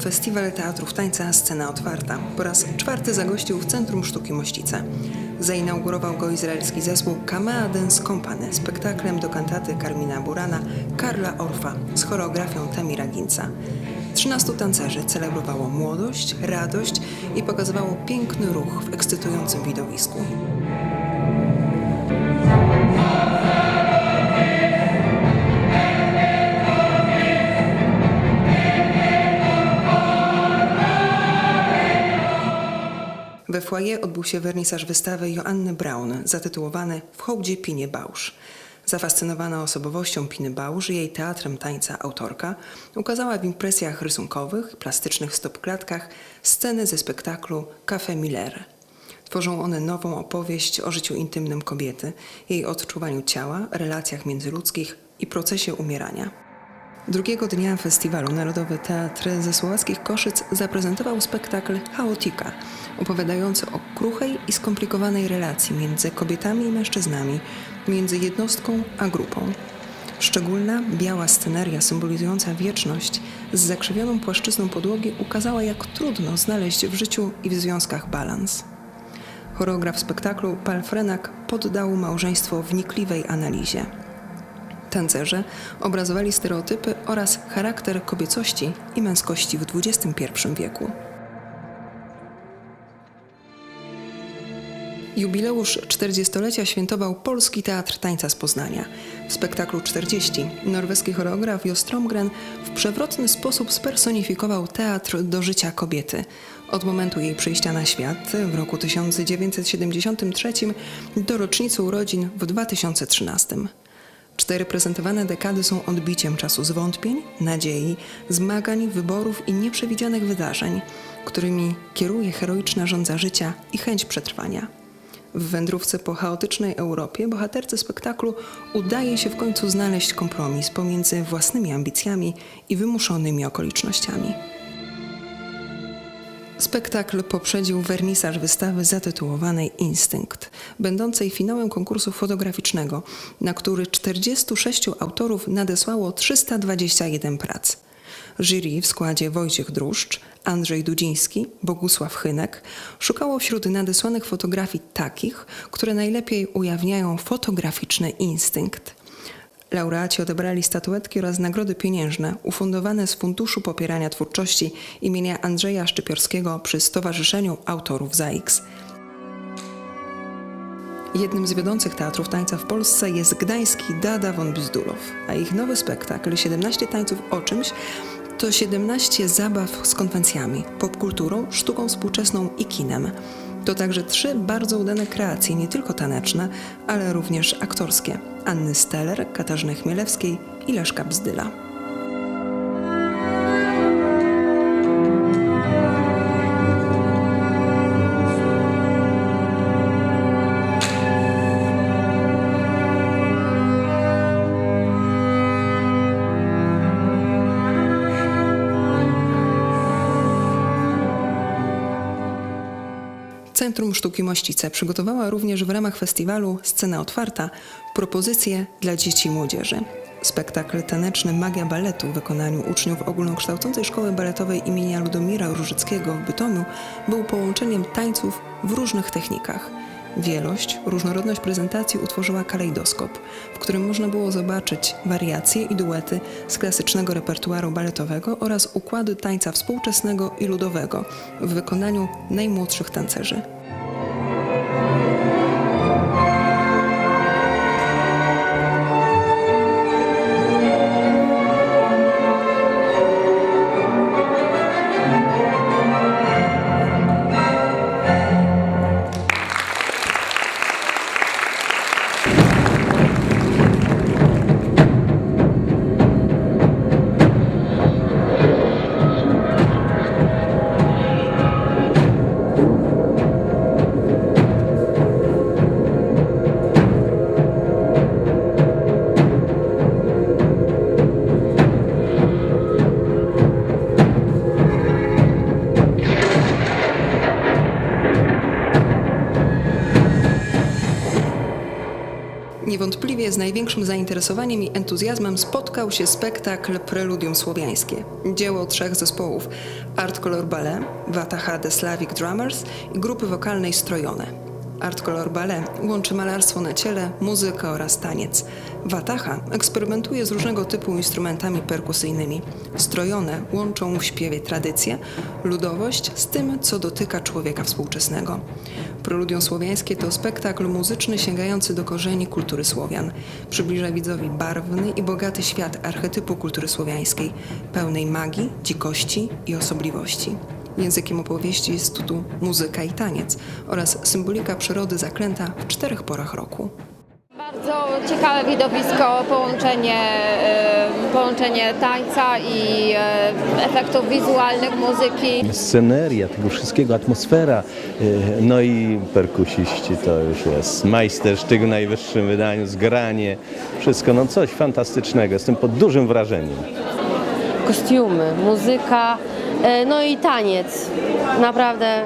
Festiwal Teatrów Tańca Scena Otwarta. Po raz czwarty zagościł w Centrum Sztuki Mościce. Zainaugurował go izraelski zespół Kamea Dance Company spektaklem do kantaty Karmina Burana Karla Orfa z choreografią Tamira Ginca. 13 tancerzy celebrowało młodość, radość i pokazywało piękny ruch w ekscytującym widowisku. We foyer odbył się wernisaż wystawy Joanny Braun zatytułowany W hołdzie Pinie Bausz. Zafascynowana osobowością Piny Bausz i jej teatrem tańca autorka ukazała w impresjach rysunkowych, plastycznych stopklatkach sceny ze spektaklu Café Miller. Tworzą one nową opowieść o życiu intymnym kobiety, jej odczuwaniu ciała, relacjach międzyludzkich i procesie umierania. Drugiego dnia festiwalu Narodowy Teatr ze Słowackich Koszyc zaprezentował spektakl Chaotika, opowiadający o kruchej i skomplikowanej relacji między kobietami i mężczyznami, między jednostką a grupą. Szczególna, biała sceneria symbolizująca wieczność z zakrzywioną płaszczyzną podłogi ukazała, jak trudno znaleźć w życiu i w związkach balans. Choreograf spektaklu Pal Frenak poddał małżeństwo wnikliwej analizie. Tancerze obrazowali stereotypy oraz charakter kobiecości i męskości w XXI wieku. Jubileusz 40-lecia świętował Polski Teatr Tańca z Poznania. W spektaklu 40 norweski choreograf Jo Stromgren w przewrotny sposób spersonifikował teatr do życia kobiety. Od momentu jej przyjścia na świat w roku 1973 do rocznicy urodzin w 2013. Cztery prezentowane dekady są odbiciem czasu zwątpień, nadziei, zmagań, wyborów i nieprzewidzianych wydarzeń, którymi kieruje heroiczna rządza życia i chęć przetrwania. W wędrówce po chaotycznej Europie bohaterce spektaklu udaje się w końcu znaleźć kompromis pomiędzy własnymi ambicjami i wymuszonymi okolicznościami. Spektakl poprzedził wernisaż wystawy zatytułowanej Instynkt, będącej finałem konkursu fotograficznego, na który 46 autorów nadesłało 321 prac. Jury w składzie Wojciech Druszcz, Andrzej Dudziński, Bogusław Chynek szukało wśród nadesłanych fotografii takich, które najlepiej ujawniają fotograficzny instynkt. Laureaci odebrali statuetki oraz nagrody pieniężne ufundowane z Funduszu Popierania Twórczości imienia Andrzeja Szczypiorskiego przy Stowarzyszeniu Autorów ZAIKS. Jednym z wiodących teatrów tańca w Polsce jest gdański Dada von Bzdulow, a ich nowy spektakl 17 tańców o czymś to 17 zabaw z konwencjami, popkulturą, sztuką współczesną i kinem. To także trzy bardzo udane kreacje, nie tylko taneczne, ale również aktorskie. Anny Steller, Katarzyny Chmielewskiej i Leszka Bzdyla. Centrum Sztuki Mościce przygotowała również w ramach festiwalu Scena Otwarta propozycje dla dzieci i młodzieży. Spektakl taneczny Magia Baletu w wykonaniu uczniów ogólnokształcącej szkoły baletowej imienia Ludomira Różyckiego w Bytomiu był połączeniem tańców w różnych technikach. Wielość, różnorodność prezentacji utworzyła kalejdoskop, w którym można było zobaczyć wariacje i duety z klasycznego repertuaru baletowego oraz układy tańca współczesnego i ludowego w wykonaniu najmłodszych tancerzy. Niewątpliwie z największym zainteresowaniem i entuzjazmem spotkał się spektakl Preludium Słowiańskie. Dzieło trzech zespołów Art Color Ballet, Wataha The Slavic Drummers i grupy wokalnej Strojone. Art Color Ballet łączy malarstwo na ciele, muzykę oraz taniec. Wataha eksperymentuje z różnego typu instrumentami perkusyjnymi. Strojone łączą w śpiewie tradycję, ludowość z tym, co dotyka człowieka współczesnego. Preludium Słowiańskie to spektakl muzyczny sięgający do korzeni kultury Słowian. Przybliża widzowi barwny i bogaty świat archetypu kultury słowiańskiej, pełnej magii, dzikości i osobliwości. Językiem opowieści jest tu muzyka i taniec oraz symbolika przyrody zaklęta w czterech porach roku. Bardzo ciekawe widowisko, połączenie, e, połączenie tańca i e, efektów wizualnych, muzyki. Sceneria tego wszystkiego, atmosfera, y, no i perkusiści to już jest majstersztyk w najwyższym wydaniu, zgranie, wszystko, no coś fantastycznego. Jestem pod dużym wrażeniem. kostiumy, muzyka, e, no i taniec. Naprawdę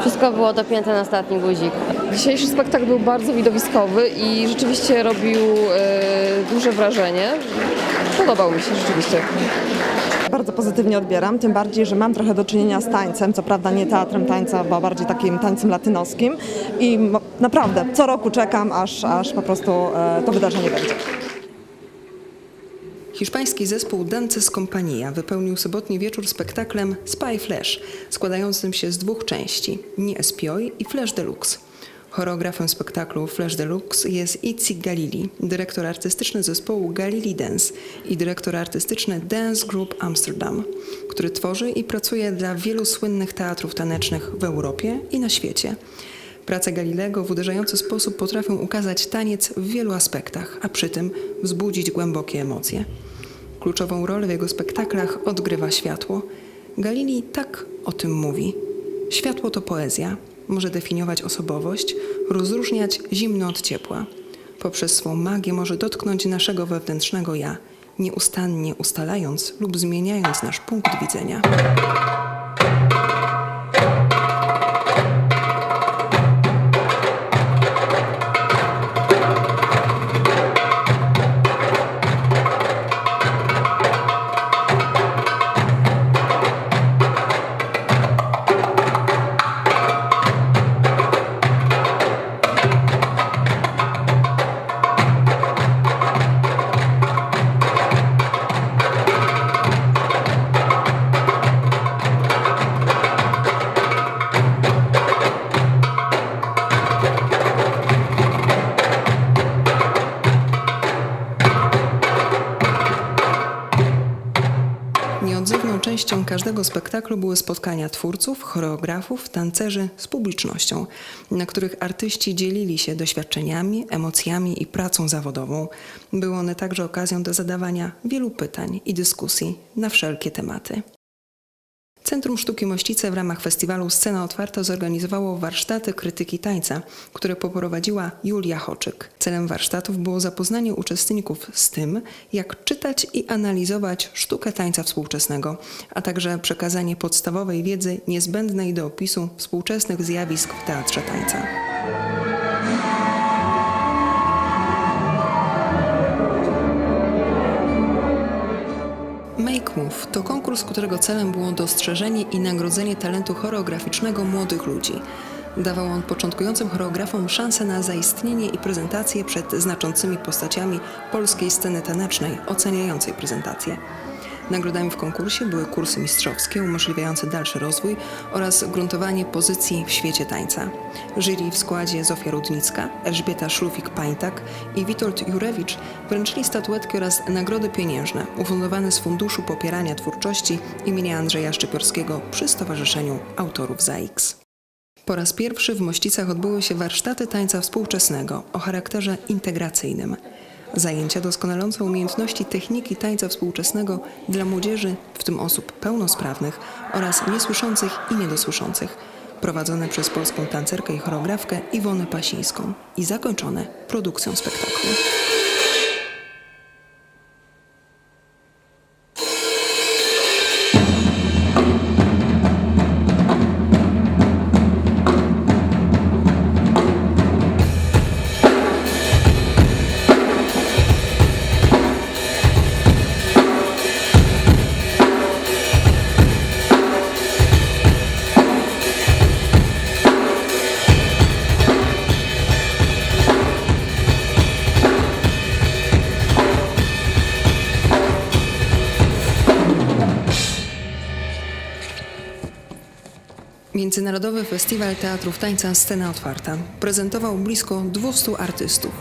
wszystko było dopięte na ostatni guzik. Dzisiejszy spektakl był bardzo widowiskowy i rzeczywiście robił e, duże wrażenie. Podobał mi się rzeczywiście. Bardzo pozytywnie odbieram, tym bardziej, że mam trochę do czynienia z tańcem, co prawda nie teatrem tańca, bo bardziej takim tańcem latynoskim i naprawdę co roku czekam, aż, aż po prostu e, to wydarzenie będzie. Hiszpański zespół Dances Compania wypełnił sobotni wieczór spektaklem Spy Flash, składającym się z dwóch części Nie Espioi i Flash Deluxe. Choreografem spektaklu Flash Deluxe jest Itzi Galili, dyrektor artystyczny zespołu Galili Dance i dyrektor artystyczny Dance Group Amsterdam, który tworzy i pracuje dla wielu słynnych teatrów tanecznych w Europie i na świecie. Prace Galilego w uderzający sposób potrafią ukazać taniec w wielu aspektach, a przy tym wzbudzić głębokie emocje. Kluczową rolę w jego spektaklach odgrywa światło. Galili tak o tym mówi. Światło to poezja. Może definiować osobowość, rozróżniać zimno od ciepła. Poprzez swą magię może dotknąć naszego wewnętrznego ja, nieustannie ustalając lub zmieniając nasz punkt widzenia. Częścią każdego spektaklu były spotkania twórców, choreografów, tancerzy z publicznością, na których artyści dzielili się doświadczeniami, emocjami i pracą zawodową. Były one także okazją do zadawania wielu pytań i dyskusji na wszelkie tematy. Centrum Sztuki Mościce w ramach festiwalu Scena Otwarta zorganizowało warsztaty krytyki tańca, które poprowadziła Julia Hoczyk. Celem warsztatów było zapoznanie uczestników z tym, jak czytać i analizować sztukę tańca współczesnego, a także przekazanie podstawowej wiedzy niezbędnej do opisu współczesnych zjawisk w teatrze tańca. To konkurs, którego celem było dostrzeżenie i nagrodzenie talentu choreograficznego młodych ludzi. Dawał on początkującym choreografom szansę na zaistnienie i prezentację przed znaczącymi postaciami polskiej sceny tanecznej, oceniającej prezentację. Nagrodami w konkursie były kursy mistrzowskie umożliwiające dalszy rozwój oraz gruntowanie pozycji w świecie tańca. Jury w składzie Zofia Rudnicka, Elżbieta Szlufik-Pańtak i Witold Jurewicz wręczyli statuetki oraz nagrody pieniężne ufundowane z Funduszu Popierania Twórczości imienia Andrzeja Szczypiorskiego przy Stowarzyszeniu Autorów ZAIKS. Po raz pierwszy w Mościcach odbyły się warsztaty tańca współczesnego o charakterze integracyjnym. Zajęcia doskonalące umiejętności techniki tańca współczesnego dla młodzieży, w tym osób pełnosprawnych oraz niesłyszących i niedosłyszących, prowadzone przez polską tancerkę i choreografkę Iwonę Pasińską i zakończone produkcją spektaklu. Międzynarodowy Festiwal Teatrów Tańca Scena Otwarta prezentował blisko 200 artystów.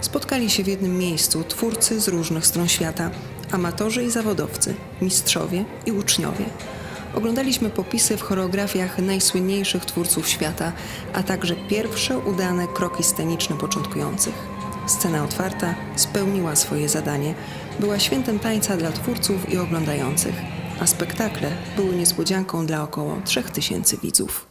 Spotkali się w jednym miejscu twórcy z różnych stron świata, amatorzy i zawodowcy, mistrzowie i uczniowie. Oglądaliśmy popisy w choreografiach najsłynniejszych twórców świata, a także pierwsze udane kroki sceniczne początkujących. Scena otwarta spełniła swoje zadanie, była świętem tańca dla twórców i oglądających, a spektakle były niespodzianką dla około 3000 widzów.